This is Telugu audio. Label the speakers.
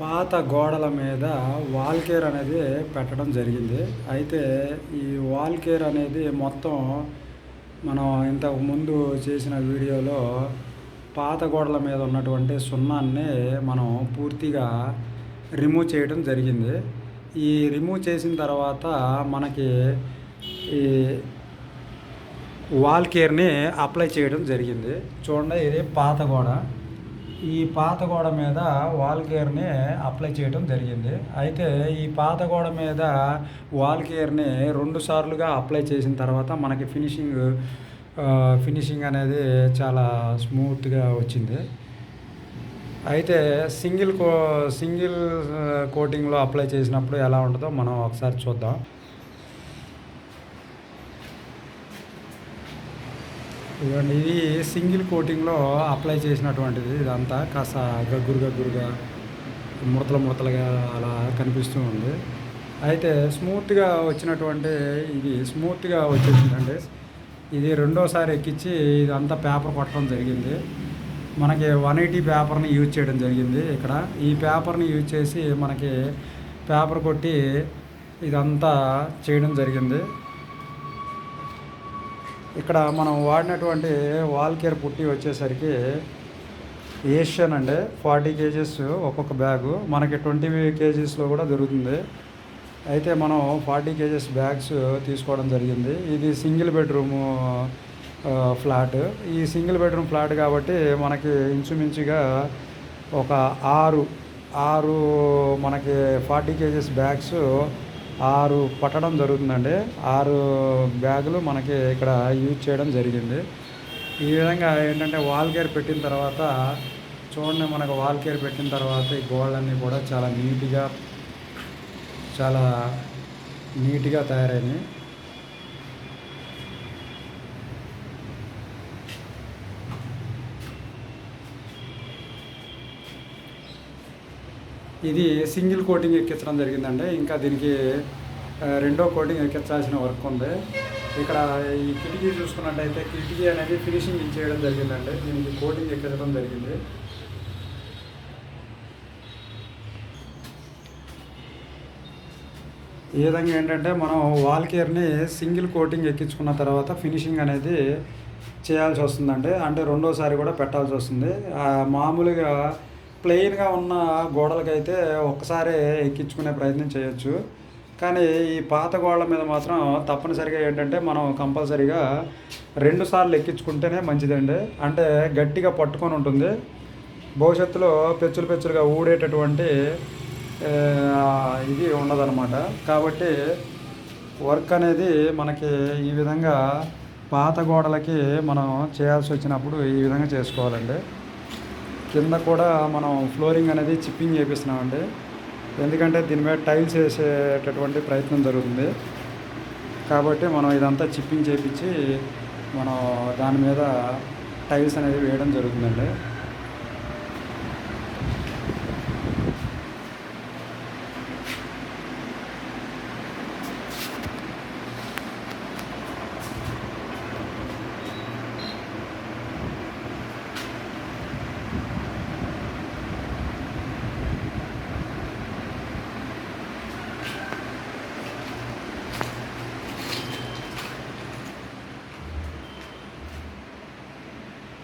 Speaker 1: పాత గోడల మీద వాల్ కేర్ అనేది పెట్టడం జరిగింది. అయితే ఈ వాల్ కేర్ అనేది మొత్తం మనం ఇంతకు ముందు చేసిన వీడియోలో పాత గోడల మీద ఉన్నటువంటి సున్నాన్ని మనం పూర్తిగా రిమూవ్ చేయడం జరిగింది. ఈ రిమూవ్ చేసిన తర్వాత మనకి ఈ వాల్ కేర్ని అప్లై చేయడం జరిగింది. చూడండి ఇది పాత గోడ. ఈ పాత గోడ మీద వాల్ కేర్ని అప్లై చేయడం జరిగింది. అయితే ఈ పాత గోడ మీద వాల్ కేర్ని రెండు సార్లుగా అప్లై చేసిన తర్వాత మనకి ఫినిషింగ్ ఫినిషింగ్ అనేది చాలా స్మూత్గా వచ్చింది. అయితే సింగిల్ కో సింగిల్ కోటింగ్లో అప్లై చేసినప్పుడు ఎలా ఉంటుందో మనం ఒకసారి చూద్దాం. ఇదిగోండి ఇది సింగిల్ కోటింగ్లో అప్లై చేసినటువంటిది ఇదంతా. కాస్త గగ్గురు గగ్గురుగా ముడతలు ముడతలుగా అలా కనిపిస్తూ ఉంది. అయితే స్మూత్గా వచ్చినటువంటి ఇది స్మూత్గా వచ్చేసిందండి ఇది రెండోసారి ఎక్కించి ఇదంతా పేపర్ కొట్టడం జరిగింది. మనకి వన్ ఎయిటీ పేపర్ని యూజ్ చేయడం జరిగింది ఇక్కడ. ఈ పేపర్ని యూజ్ చేసి మనకి పేపర్ కొట్టి ఇదంతా చేయడం జరిగింది. ఇక్కడ మనం వాడినటువంటి వాల్ కేర్ పుట్టి వచ్చేసరికి ఏషియన్ అండి. ఫార్టీ కేజీస్ ఒక్కొక్క బ్యాగు. మనకి ట్వంటీ కేజీస్లో కూడా దొరుకుతుంది. అయితే మనం ఫార్టీ కేజెస్ బ్యాగ్స్ తీసుకోవడం జరిగింది. ఇది సింగిల్ బెడ్రూము ఫ్లాట్. ఈ సింగిల్ బెడ్రూమ్ ఫ్లాట్ కాబట్టి మనకి ఇంచుమించుగా ఒక ఆరు ఆరు మనకి ఫార్టీ కేజీస్ బ్యాగ్స్ ఆరు పట్టడం జరుగుతుందండి. ఆరు బ్యాగులు మనకి ఇక్కడ యూజ్ చేయడం జరిగింది. ఈ విధంగా ఏంటంటే వాల్ కేర్ పెట్టిన తర్వాత చూడండి మనకు వాల్ కేర్ పెట్టిన తర్వాత ఈ గోడలన్నీ కూడా చాలా నీట్గా చాలా నీట్గా తయారైనాయి. ఇది సింగిల్ కోటింగ్ ఎక్కించడం జరిగిందండి. ఇంకా దీనికి రెండో కోటింగ్ ఎక్కించాల్సిన వర్క్ ఉంది. ఇక్కడ ఈ కిటికీ చూసుకున్నట్టయితే కిటికీ అనేది ఫినిషింగ్ ఇచ్చేయడం జరిగిందండి. దీనికి కోటింగ్ ఎక్కించడం జరిగింది. ఈ విధంగా ఏంటంటే మనం వాల్ కేర్ని సింగిల్ కోటింగ్ ఎక్కించుకున్న తర్వాత ఫినిషింగ్ అనేది చేయాల్సి వస్తుందండి. అంటే రెండోసారి కూడా పెట్టాల్సి వస్తుంది. మామూలుగా ప్లెయిన్గా ఉన్న గోడలకైతే ఒక్కసారే ఎక్కించుకునే ప్రయత్నం చేయొచ్చు. కానీ ఈ పాత గోడల మీద మాత్రం తప్పనిసరిగా ఏంటంటే మనం కంపల్సరీగా రెండు సార్లు ఎక్కించుకుంటేనే మంచిదండి. అంటే గట్టిగా పట్టుకొని ఉంటుంది. భవిష్యత్తులో పెచ్చులు పెచ్చులుగా ఊడేటటువంటి ఇది ఉండదన్నమాట. కాబట్టి వర్క్ అనేది మనకి ఈ విధంగా పాత గోడలకి మనం చేయాల్సి వచ్చినప్పుడు ఈ విధంగా చేసుకోవాలండి. కింద కూడా మనం ఫ్లోరింగ్ అనేది చిప్పింగ్ చేపిస్తున్నామండి. ఎందుకంటే దీని మీద టైల్స్ వేసేటటువంటి ప్రయత్నం జరుగుతుంది. కాబట్టి మనం ఇదంతా చిప్పింగ్ చేపించి మనం దాని మీద టైల్స్ అనేది వేయడం జరుగుతుందండి.